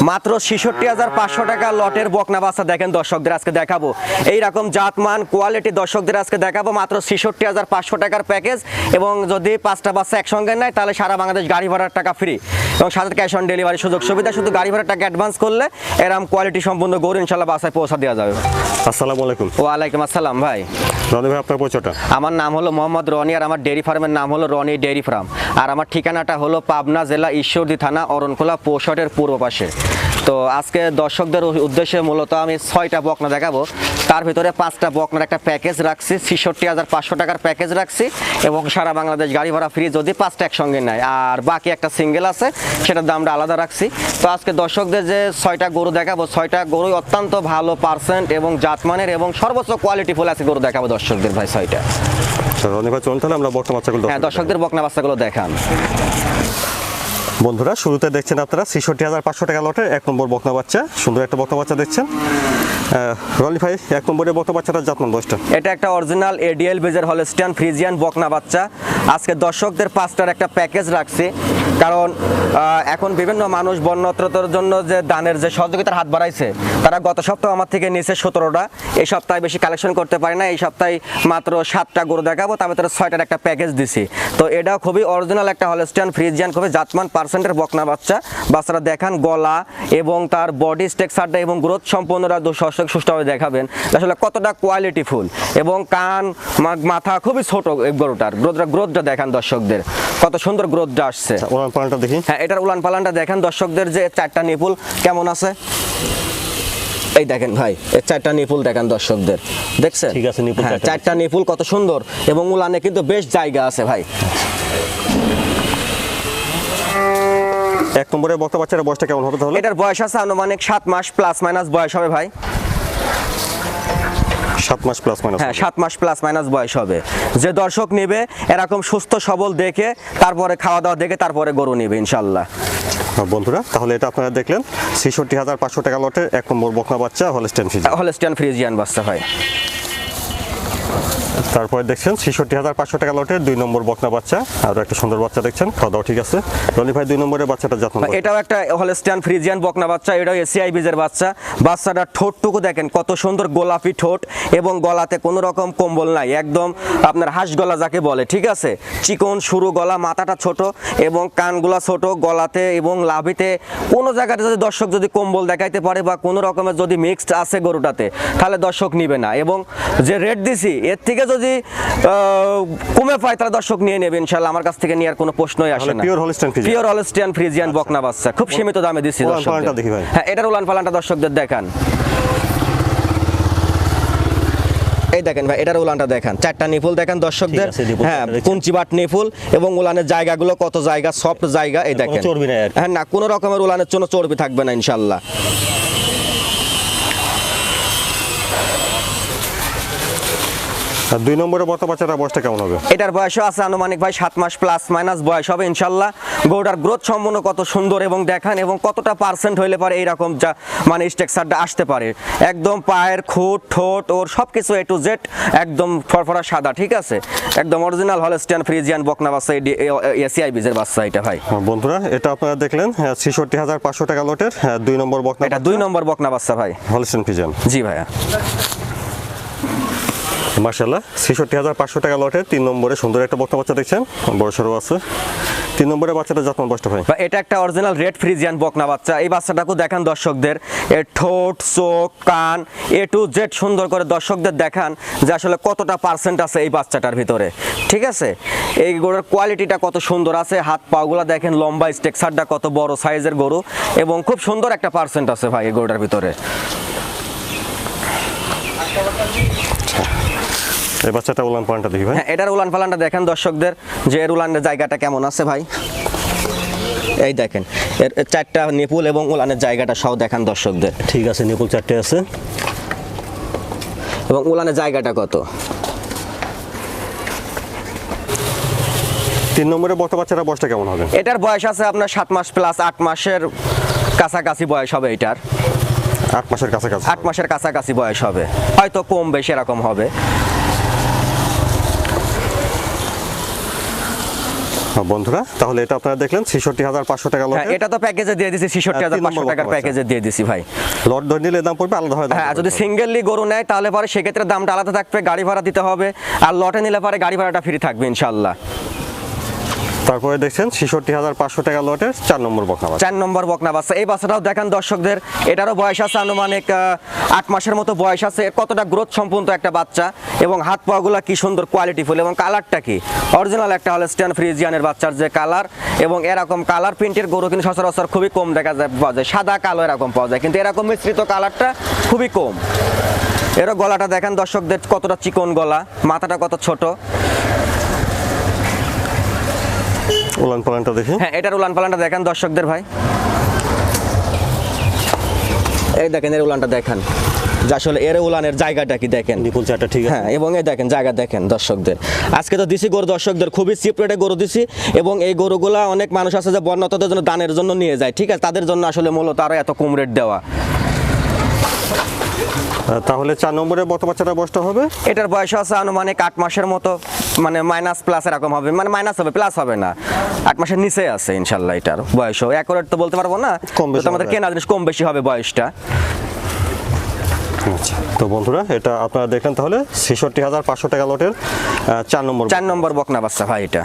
মাত্র ছেষট্টি হাজার পাঁচশো টাকা লটের বকনা বাচ্চা দেখেন দর্শকদের আজকে দেখাবো। এইরকম জাতমান কোয়ালিটি দর্শকদের আজকে দেখাবো মাত্র ছেষট্টি হাজার পাঁচশো টাকার প্যাকেজ এবং যদি পাঁচটা বাচ্চা একসঙ্গে নেয় তাহলে সারা বাংলাদেশ গাড়ি ভাড়ার টাকা ফ্রি এবং সাথে ক্যাশ অন ডেলিভারি সুযোগ সুবিধা শুধু গাড়ি ভাড়ার টাকা অ্যাডভান্স করলে এরকম কোয়ালিটি সম্পূর্ণ গরু ইনশাল্লাহ বাসায় পৌঁছা দেওয়া যাবে। আসসালামু আলাইকুম। ওয়ালাইকুম আসসালাম ভাই। রনি ভাই আপনার পরিচয়টা? আমার নাম হলো মোহাম্মদ রনি আর আমার ডেয়ারি ফার্মের নাম হলো রনি ডেয়ারি ফার্ম আর আমার ঠিকানাটা হলো পাবনা জেলা ঈশ্বরদী থানা অরণখোলা পৌষটের পূর্ব পাশে। তো আজকে দর্শকদের উদ্দেশ্যে মূলত আমি ছয়টা বকনা দেখাবো। তার ভিতরে পাঁচটা বকনার একটা প্যাকেজ রাখছি ছেষট্টি হাজার পাঁচশো টাকার প্যাকেজ রাখছি এবং সারা বাংলাদেশ গাড়ি ভাড়া ফ্রি যদি পাঁচটা একসঙ্গে নেয়। আর বাকি একটা সিঙ্গেল আছে সেটার দামটা আলাদা রাখছি। তো আজকে দর্শকদের যে ছয়টা গরু দেখাবো ছয়টা গরুই অত্যন্ত ভালো পার্সেন্ট এবং জাতমানের এবং সর্বোচ্চ কোয়ালিটি ফুল আছে গরু দেখাবো দর্শকদের ভাই ছয়টা। চলুন তাহলে আমরা বর্তমান বাচ্চাগুলো হ্যাঁ দর্শকদের বকনা বাচ্চাগুলো দেখান। বন্ধুরা, শুরুতে দেখছেন আপনারা ছেষট্টি হাজার পাঁচশো টাকা লটের এক নম্বর বকনা বাচ্চা। সুন্দর একটা বকনা বাচ্চা দেখছেন। রনি ভাই, এক নম্বরের বকনা বাচ্চাটা যত্ন বয়সটা? এটা একটা অরিজিনাল এডিএল বেজার হলস্টিয়ান ফ্রিজিয়ান বকনা বাচ্চা। আজকে দর্শকদের পাঁচটার একটা প্যাকেজ রাখছি। কারণ এখন বিভিন্ন মানুষ বন্যত্রতার জন্য যে দানের যে সহযোগিতার হাত বাড়াইছে, তারা গত সপ্তাহ আমার থেকে নিচে সতেরোটা। এই সপ্তাহে বেশি কালেকশন করতে পারি না এই সপ্তাহে মাত্র সাতটা গরু দেখাবো, তার ভিতরে ছয়টার একটা প্যাকেজ দিছি। তো এটা খুবই অরিজিনাল একটা হলস্টিয়ান ফ্রিজিয়ান খুবই জাতমান পার্সেন্টের বকনা বাচ্চা। বাচ্চারা দেখান গলা এবং তার বডি স্ট্রাকচারটা এবং গ্রোথ সম্পূর্ণরা দর্শক সুষ্ঠুভাবে দেখাবেন। আসলে কতটা কোয়ালিটি ফুল। এবং কান মাথা খুবই ছোট গরুটার। গ্রোথটা গ্রোথটা দেখান দর্শকদের। কত সুন্দর গ্রোথটা আসছে। ওনার পালনটা দেখি। হ্যাঁ এটার উলান পালানটা দেখেন। দর্শকদের যে চারটা নিপুল কেমন আছে? এই দেখেন ভাই এই চারটা নিপুল দেখেন দর্শকদের। দেখছেন? ঠিক আছে, নিপুল হ্যাঁ, চারটা নিপুল কত সুন্দর এবং উলানে কিন্তু বেশ জায়গা আছে ভাই। এক নম্বরের বকনা বাচ্চার বয়সটা কেমন হবে তাহলে? এটার বয়স আছে আনুমানিক সাত মাস প্লাস মাইনাস বয়স হবে ভাই। সাত মাস প্লাস মাইনাস হ্যাঁ সাত মাস প্লাস মাইনাস বয়স হবে। যে দর্শক নেবে এরকম সুস্থ সবল দেখে তারপরে খাওয়া দাওয়া দেখে তারপরে গরু নেবে ইনশাল্লাহ বন্ধুরা তাহলে এটা আপনারা দেখলেন ছেষট্টি হাজার পাঁচশো টাকা লটের এক নম্বর বকনা বাচ্চা হলস্টেন ফ্রিজ হলস্টেন ফ্রিজিয়ান বাচ্চা ভাই তারপরে দেখছেন ছেষট্টি হাজার পাঁচশো টাকা লটের দুই নম্বর বকনা বাচ্চা। আরও একটা সুন্দর বাচ্চা দেখছেন খাওয়া ঠিক আছে। রনি ভাই দুই নম্বরের বাচ্চাটা যত্ন এটাও একটা হলস্টিয়ান ফ্রিজিয়ান বকনা বাচ্চা এটাও এসিআই বীজের বাচ্চা। বাচ্চাটার ঠোঁটটুকু দেখেন কত সুন্দর গোলাপি ঠোঁট এবং গলাতে কোনো রকম কম্বল নাই একদম আপনার হাঁস গলা যাকে বলে ঠিক আছে? চিকন সরু গলা মাথাটা ছোট এবং কানগুলা ছোট গলাতে এবং লাভিতে কোনো জায়গাতে যদি দর্শক যদি কম্বল দেখাইতে পারে বা কোনো রকমের যদি মিক্সড আছে গরুটাতে তাহলে দর্শক নিবে না। এবং যে রেট দিছি এর থেকে যদি কমে পায় তাহলে দর্শক নিয়ে নেবে ইনশাল্লাহ আমার কাছ থেকে নেওয়ার কোনো প্রশ্নই আসে না। pure Holstein Friesian? Pure Holstein Friesian বকনা বাচ্চা খুব সীমিত দামে দিচ্ছি ভাই। হ্যাঁ এটার উলান পালানটা দর্শকদের দেখান। এই দেখেন ভাই এটার উলানটা দেখান। চারটা নিপুল দেখেন দর্শকদের। হ্যাঁ। কুঞ্চিবাট নিপুল এবং উলানের জায়গাগুলো কত জায়গা সফট জায়গা এই দেখেন। হ্যাঁ না কোনো রকমের উলানের জন্য চর্বি থাকবে না ইনশাল্লাহ আর দুই নম্বরের বকনা বাচ্চাটার বয়সটা কেমন হবে? এটার বয়সও আছে আনুমানিক ভাই সাত মাস প্লাস মাইনাস বয়স হবে ইনশাল্লাহ। গরুটার গ্রোথ সম্পূর্ণ কত সুন্দর এবং দেখান এবং কতটা পার্সেন্ট হইলে পারে এইরকম যা মানে স্ট্রাকচারটা আসতে পারে। একদম পায়ের খুঁট ঠোঁট ওর সব কিছু এ টু জেড একদম ফরফরা সাদা ঠিক আছে? একদম অরিজিনাল হলস্টিয়ান ফ্রিজিয়ান বকনা বাচ্চা এসিআই বীজের বাচ্চা এটা ভাই। হ্যাঁ, বন্ধুরা এটা আপনারা দেখলেন ছেষট্টি হাজার পাঁচশো টাকা লটের দুই নম্বর বকনা এটা দুই নম্বর বকনা বাচ্চা ভাই। হলস্টেন ফিজিয়ান জি ভাইয়া। মার্শাল্লাহ ছেষট্টি হাজার পাঁচশো টাকা লটের তিন নম্বরে সুন্দর একটা বকনা বাচ্চা দেখছেন, বড় সড়ো আছে। তিন নম্বরে বাচ্চাটা যত্ন বয়সটা ভাই। এটা একটা অরিজিনাল রেড ফ্রিজিয়ান বকনা বাচ্চা। এই বাচ্চাটাকেও দেখান দর্শকদের। এর ঠোঁট, চোখ, কান, এ টু জেড সুন্দর করে দর্শকদের দেখান যে আসলে কতটা পার্সেন্ট আছে এই বাচ্চাটার ভিতরে। ঠিক আছে? এই গরুর কোয়ালিটিটা কত সুন্দর আছে। হাত পাগুলা দেখেন, লম্বা স্ট্রাকচারটা কত বড় সাইজের গরু এবং খুব সুন্দর একটা পার্সেন্ট আছে ভাই এই গরুটার ভিতরে। এই বাচ্চাটা উলান পালনটা দেখি ভাই। হ্যাঁ এটার উলান পালানটা দেখেন দর্শকদের যে এর উলানের জায়গাটা কেমন আছে ভাই। এই দেখেন এর চারটা নিপুল এবং উলানের জায়গাটা সহ দেখান দর্শকদের। ঠিক আছে নিপুল চারটে আছে। এবং উলানের জায়গাটা কত? তিন নম্বরে বকনা বাচ্চাটা বয়সটা কেমন হবে? এটার বয়স আছে আপনার সাত মাস প্লাস আট মাসের কাছাকাছি বয়স হবে এটার। আট মাসের কাছাকাছি। আট মাসের কাছাকাছি বয়স হবে। হয়তো কম বেশি এরকম হবে। বন্ধুরা তাহলে এটা আপনারা দেখলেন ছেষট্টি হাজার পাঁচশো টাকা হ্যাঁ এটা তো প্যাকেজে দিয়ে দিছি ছেষট্টি হাজার পাঁচশো টাকার প্যাকেজে দিয়ে দিছি ভাই। লট ধরে নিলে দাম পড়বে আলাদা হয় হ্যাঁ যদি সিঙ্গেললি গরু নেয় তাহলে পরে সেক্ষেত্রে দামটা আলাদা থাকবে গাড়ি ভাড়া দিতে হবে আর লটে নিলে পরে গাড়ি ভাড়াটা ফ্রি থাকবে ইনশাল্লাহ তারপরে দেখছেন ছেষট্টি হাজার পাঁচশো টাকা লটের চার নম্বর বকনা চার নম্বর বকনা এই বাচ্চাটাও দেখান দর্শকদের, এটারও বয়স আছে আনুমানিক আট মাসের মতো বয়স আছে। কতটা গ্রোথ সম্পূর্ণ একটা বাচ্চা এবং হাত পাগুলা কি সুন্দর কোয়ালিটি ফুল এবং কালারটা কি? অরিজিনাল একটা হলস্টিয়ান ফ্রিজিয়ানের বাচ্চার যে কালার এবং এরকম কালার প্রিন্টের গরু কিন্তু সচরাচর খুবই কম দেখা যায়, পাওয়া যায়। সাদা, কালো এরকম পাওয়া যায়। কিন্তু এরকম মিশ্রিত কালারটা খুবই কম। এরও গলাটা দেখেন দর্শকদের কতটা চিকন গলা, মাথাটা কত ছোট। উলান পালানটা দেখি। হ্যাঁ এটার উলান পালানটা দেখেন দর্শকদের ভাই। এই দেখেন এর উলানটা দেখেন। যে আসলে এর উলানের জায়গাটা কি দেখেন? নিপুল চারটা ঠিক আছে। হ্যাঁ এবং এই দেখেন জায়গা দেখেন দর্শকদের। আজকে তো দিছি গরু দর্শকদের খুবই চিপ রেটে গরু দিছি এবং এই গরুগুলা অনেক মানুষ আছে যে বন্যতদের জন্য দানের জন্য নিয়ে যায় ঠিক আছে? তাদের জন্য আসলে মূলত আরও এত কম রেট দেওয়া। তাহলে চার নম্বরে বত বাচ্চাটা বসটা হবে? এটার বয়স আছে আনুমানিক আট মাসের মতো মানে মাইনাস প্লাস এরকম হবে মানে মাইনাস হবে প্লাস হবে না। আট মাসের নিচে আছে ইনশাল্লাহ এটার বয়সও। অ্যাকোরেট তো বলতে পারব না কম বেশি আমাদের। কেনা জিনিস কম বেশি হবে বয়সটা। আচ্ছা তো বন্ধুরা এটা আপনারা দেখলেন তাহলে ছেষট্টি হাজার পাঁচশো টাকা লটের চার নম্বর চার নম্বর বকনা বাচ্চা ভাই এটা।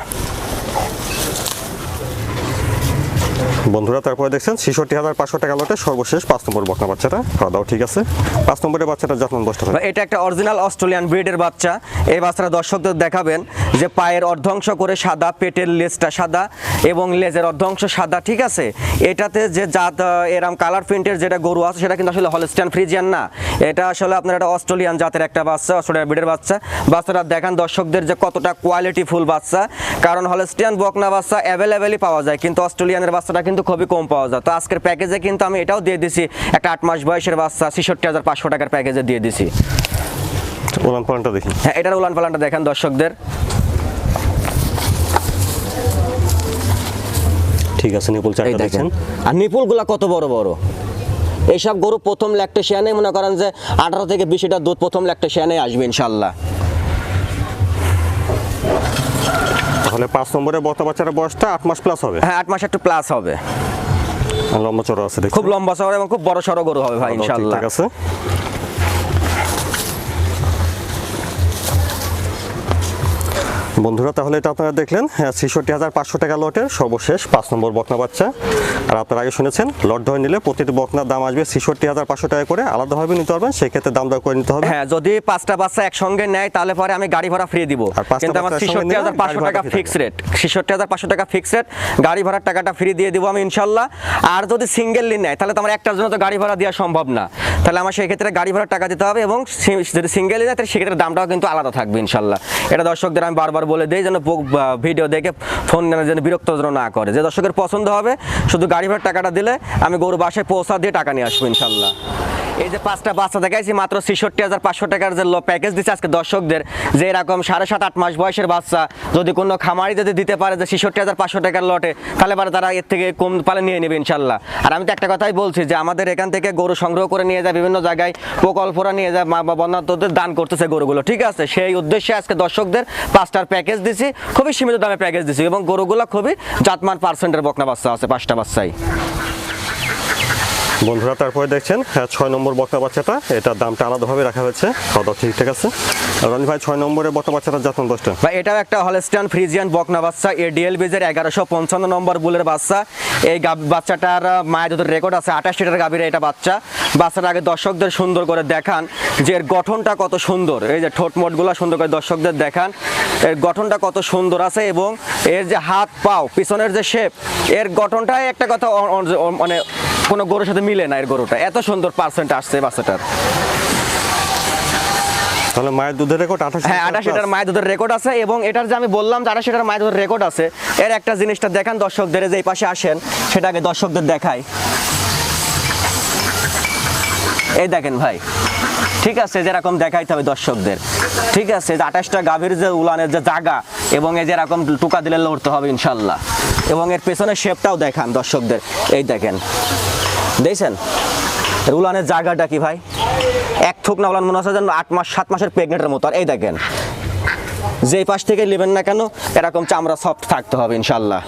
বন্ধুরা তারপরে দেখছেন ছেষট্টি হাজার পাঁচশো টাকা লটের সর্বশেষ পাঁচ নম্বর বকনা বাচ্চাটা। খাওয়া ঠিক আছে। পাঁচ নম্বরের বাচ্চাটা যত্ন ভাই, এটা একটা অরিজিনাল অস্ট্রেলিয়ান ব্রিডের বাচ্চা। এই বাচ্চাটা দর্শকদের দেখাবেন যে পায়ের অর্ধাংশ করে সাদা পেটের লেজটা সাদা এবং লেজের অর্ধাংশ সাদা ঠিক আছে? এটাতে যে জাত এরম কালার প্রিন্টের যেটা গরু আছে সেটা কিন্তু আসলে হলস্টিয়ান ফ্রিজিয়ান না। এটা আসলে আপনার একটা অস্ট্রেলিয়ান জাতের একটা বাচ্চা অস্ট্রেলিয়ান ব্রিডের বাচ্চা। বাচ্চাটা দেখান দর্শকদের যে কতটা কোয়ালিটি ফুল বাচ্চা। কারণ হলস্টিয়ান বকনা বাচ্চা অ্যাভেলেবেলই পাওয়া যায় কিন্তু অস্ট্রেলিয়ানের বাচ্চাটা কিন্তু খুবই কম পাওয়া যায়। তো আজকের প্যাকেজে কিন্তু আমি এটাও দিয়ে দিছি। একটা আট মাস বয়সের বাচ্চা ছেষট্টি হাজার পাঁচশো টাকার প্যাকেজে দিয়ে দিছি। উলান পালানটা দেখি। হ্যাঁ এটার উলান পালানটা দেখেন দর্শকদের। ঠিক আছে নিপুল চারটা দেখেন। আর নিপুলগুলা কত বড় বড়। এইসব গরু প্রথম ল্যাকটেশিয়ানে মনে করেন যে আঠারো থেকে বিশ লিটার দুধ প্রথম ল্যাকটেশিয়ানে আসবে ইনশাল্লাহ। তাহলে পাঁচ নম্বরে বকনা বাচ্চার বয়সটা আট মাস প্লাস হবে। হ্যাঁ আট মাস একটু প্লাস হবে। লম্বা চড়া আছে খুব লম্বা চড়া এবং খুব বড় সড়ো গরু হবে ভাই ইনশাল্লাহ ঠিক আছে। বন্ধুরা তাহলে এটা আপনারা দেখলেন ছেষট্টি হাজার পাঁচশো টাকা লটের সর্বশেষ পাঁচ নম্বর বকনা বাচ্চা। আর আপনারা আগে শুনেছেন লট ধরে নিলে প্রতিটি বকনার দাম আসবে ছেষট্টি হাজার পাঁচশো টাকা করে। আলাদাভাবে নিতে পারবেন সেক্ষেত্রে দাম দর করে নিতে হবে। হ্যাঁ যদি পাঁচটা বাচ্চা একসঙ্গে নেয় তাহলে পরে আমি গাড়ি ভাড়া ফ্রি দিব। আর পাঁচটা কিন্তু আমার ছেষট্টি হাজার পাঁচশো টাকা ফিক্স রেট ছেষট্টি হাজার পাঁচশো টাকা ফিক্স রেট গাড়ি ভাড়ার টাকাটা ফ্রি দিয়ে দিব আমি ইনশাল্লাহ। আর যদি সিঙ্গেললি নেয় তাহলে তো আমার একটার জন্য তো গাড়ি ভাড়া দেওয়া সম্ভব না। তাহলে আমার সেই ক্ষেত্রে গাড়ি ভাড়ার টাকা দিতে হবে এবং যদি সিঙ্গেলি নেয় তাহলে সেক্ষেত্রে দামটাও কিন্তু আলাদা থাকবে ইনশাল্লাহ। এটা দর্শকদের আমি বারবার বলে দেয় যেন ভিডিও দেখে ফোন নেওয়ার যেন বিরক্ত যেন না করে। যে দর্শকের পছন্দ হবে, শুধু গাড়ি ভাড়ার টাকাটা দিলে আমি গরু বাসায় পৌঁছা দিয়ে টাকা নিয়ে আসব ইনশাল্লাহ। এই যে পাঁচটা বাচ্চা দেখাইছি, মাত্র ছেষট্টি হাজার পাঁচশো টাকার যে প্যাকেজ দিচ্ছে আজকে দর্শকদের, যে এরকম সাড়ে সাত, আট মাস বয়সের বাচ্চা, যদি কোনো খামারি যদি দিতে পারে যে ছেষট্টি হাজার পাঁচশো টাকার লটে তাহলে পরে তারা এর থেকে কম পালে নিয়ে নেবে ইনশাল্লাহ। আর আমি তো একটা কথাই বলছি যে আমাদের এখান থেকে গরু সংগ্রহ করে নিয়ে যায় বিভিন্ন জায়গায়, প্রকল্পরা নিয়ে যায়, মা বা বন্যাত্মদের দান করতেছে গরুগুলো, ঠিক আছে? সেই উদ্দেশ্যে আজকে দর্শকদের পাঁচটার প্যাকেজ দিছি, খুবই সীমিত দামে প্যাকেজ দিছি এবং গরুগুলো খুবই জাতমান পার্সেন্টের বকনা বাচ্চা আছে, পাঁচটা বাচ্চাই। বন্ধুরা তারপরে দেখছেন হ্যাঁ, ছয় নম্বর বকনা বাচ্চাটা এটার দামটা আলাদাভাবে রাখা হয়েছে। খাওয়া দাওয়া ঠিকঠাক আছে? রনি ভাই ছয় নম্বরের বকনা বাচ্চাটা যত্ন দশটা। ভাই এটাও একটা হলস্টান ফ্রিজিয়ান বকনা বাচ্চা এডিএল বিজের এগারোশো পঞ্চান্ন নম্বর বুলের বাচ্চা। এই বাচ্চাটার মায়ের দুধের রেকর্ড আছে আঠাশ লিটার গাভীর এটা বাচ্চা। বাচ্চাটা আগে দর্শকদের সুন্দর করে দেখান যে এর গঠনটা কত সুন্দর। এই যে ঠোঁট মোটগুলো সুন্দর করে দর্শকদের দেখান এর গঠনটা কত সুন্দর আছে এবং এর যে হাত পাও পিছনের যে শেপ এর গঠনটাই একটা কথা মানে কোনো গরুর সাথে মিলে না এর গরুটা। এত সুন্দর পার্সেন্ট আসছে বাচ্চাটার। তাহলে মায়ের দুধের রেকর্ড আঠাশ হ্যাঁ আঠাশ লিটার মায়ের দুধের রেকর্ড আছে এবং এটার যে আমি বললাম যে আঠাশ লিটার মায়ের দুধের রেকর্ড আছে এর একটা জিনিসটা দেখান দর্শকদের যে এই পাশে আসেন সেটাকে দর্শকদের দেখাই। এই দেখেন ভাই ঠিক আছে যেরকম দেখাইতে হবে দর্শকদের। ঠিক আছে যে আঠাশটা গাভীর যে উলানের যে জায়গা এবং এই যেরকম টুকা দিলে লড়তে হবে ইনশাল্লাহ। এবং এর পেছনের শেপটাও দেখান দর্শকদের। এই দেখেন দেখছেন? রুলানের জায়গাটা কি ভাই? এক থুক না উলান মনে হচ্ছে যেন আট মাস সাত মাসের প্রেগনেন্টের মতো। আর এই দেখেন যেই পাশ থেকে নেবেন না কেন এরকম চামড়া সফট থাকতে হবে ইনশাল্লাহ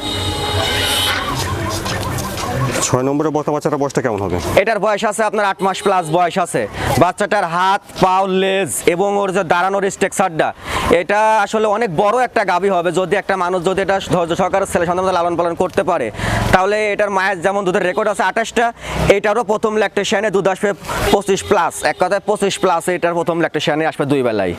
ছয় নম্বরের বকনা বাচ্চাটার বয়সটা কেমন হবে? এটার বয়স আছে আপনার আট মাস প্লাস বয়স আছে। বাচ্চাটার হাত পাও লেজ এবং ওর যে দাঁড়ানোর স্ট্রাকচারটা এটা আসলে অনেক বড় একটা গাভী হবে যদি একটা মানুষ যদি এটা ধৈর্য সহকারে ছেলে সন্তান লালন পালন করতে পারে। তাহলে এটার মায়ের যেমন দুধের রেকর্ড আছে আঠাশটা, এটারও প্রথম ল্যাকটেশনে দুধ আসবে পঁচিশ প্লাস এক কথায় পঁচিশ প্লাস এটার প্রথম ল্যাকটেশনে আসবে দুই বেলায়।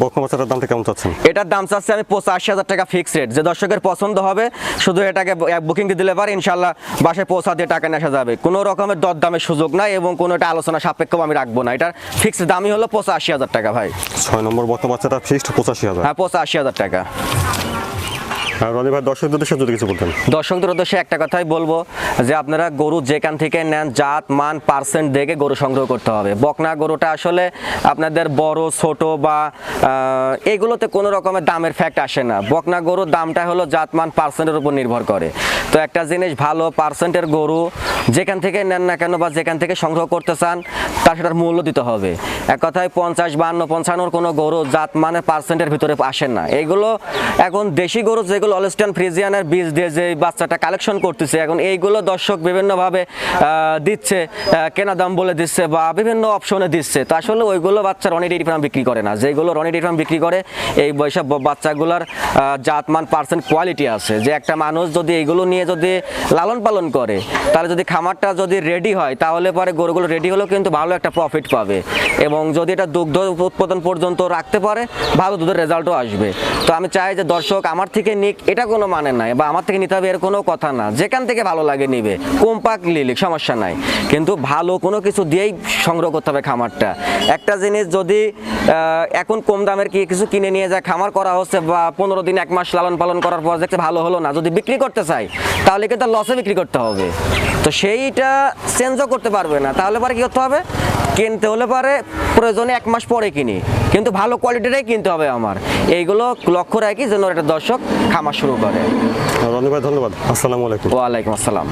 বকনা বাচ্চাটার দামটা কেমন চাচ্ছেন? এটার দাম চাচ্ছে আমি পঁচাশি হাজার টাকা ফিক্স রেট যে দর্শকের পছন্দ হবে শুধু এটাকে বুকিং দিলে পারে ইনশাল্লাহ বাসায় পৌঁছা দিয়ে টাকা নেওয়া যাবে। কোনো রকমের দর দামের সুযোগ নাই এবং কোনো এটা আলোচনা সাপেক্ষ আমি রাখব না। এটার ফিক্স দামই হলো পঁচাশি হাজার টাকা ভাই। ছয় নম্বর বকনা বাচ্চাটা ফিক্সড পঁচাশি হাজার। হ্যাঁ পঁচাশি হাজার টাকা। উদ্দেশ্যে একটা কথাই বলব যে আপনারা গরু যেখান থেকে নেন, জাত, মান পার্সেন্ট দেখে গরু সংগ্রহ করতে হবে। বকনা গরুটা আসলে আপনাদের বড়, ছোট বা কোনো রকমের দামের ফ্যাক্ট আসে না। বকনা গরুর দামটা হলো জাত, মান পার্সেন্টের উপর নির্ভর করে। তো একটা জিনিস ভালো, পার্সেন্টের গরু যেখান থেকে নেন না কেন বা যেখান থেকে সংগ্রহ করতে চান, তার সেটার মূল্য দিতে হবে। এক কথায় পঞ্চাশ, বান্ন, পঞ্চান্নর কোনো গরু জাত মানে পার্সেন্টের ভিতরে আসে না। এইগুলো এখন দেশি গরু যেগুলো অলস্টান ফ্রিজিয়ানের বীজ দিয়ে যে বাচ্চাটা কালেকশন করতেছে, এখন এইগুলো দর্শক বিভিন্নভাবে দিচ্ছে কেনা দাম বলে দিচ্ছে বা বিভিন্ন অপশনে দিচ্ছে। তো আসলে ওইগুলো বাচ্চা রনি ডেরি ফার্ম বিক্রি করে না। যেগুলো রনি ডেরি ফার্ম বিক্রি করে, এই বৈশাখ বাচ্চাগুলোর জাত, মান, পার্সেন্ট কোয়ালিটি আছে। যে একটা মানুষ যদি এইগুলো নিয়ে যদি লালন পালন করে, তাহলে যদি খামারটা যদি রেডি হয়, তাহলে পরে গরুগুলো রেডি হলেও কিন্তু ভালো একটা প্রফিট পাবে। এবং যদি এটা দুগ্ধ উৎপাদন পর্যন্ত রাখতে পারে, ভালো দুধের রেজাল্টও আসবে। তো আমি চাই যে দর্শক আমার থেকে নিক, এটা কোনো মানে নাই, বা আমার থেকে নিতে হবে এর কোনো কথা না। যেখান থেকে ভালো লাগে নিবে, কম্পাক লিলিক, সমস্যা নাই। কিন্তু ভালো কোনো কিছু দিয়েই সংগ্রহ করতে হবে খামারটা। একটা জিনিস যদি এখন কম দামের কি কিছু কিনে নিয়ে যায়, খামার করা হচ্ছে বা পনেরো দিন, এক মাস লালন পালন করার পর দেখতে ভালো হলো না, যদি বিক্রি করতে চাই তাহলে কিন্তু লসে বিক্রি করতে হবে। তো সেইটা চেঞ্জও করতে পারবে না। তাহলে পরে কি করতে হবে? কিনতে হলে পরে প্রয়োজনে এক মাস পরে কিনি। কিন্তু ভালো কোয়ালিটিটাই কিনতে হবে আমার। এইগুলো লক্ষ্য রাখি যেন একটা দর্শক খামার শুরু করে। ধন্যবাদ ধন্যবাদ। আসসালামু আলাইকুম। ওয়ালাইকুম আসসালাম।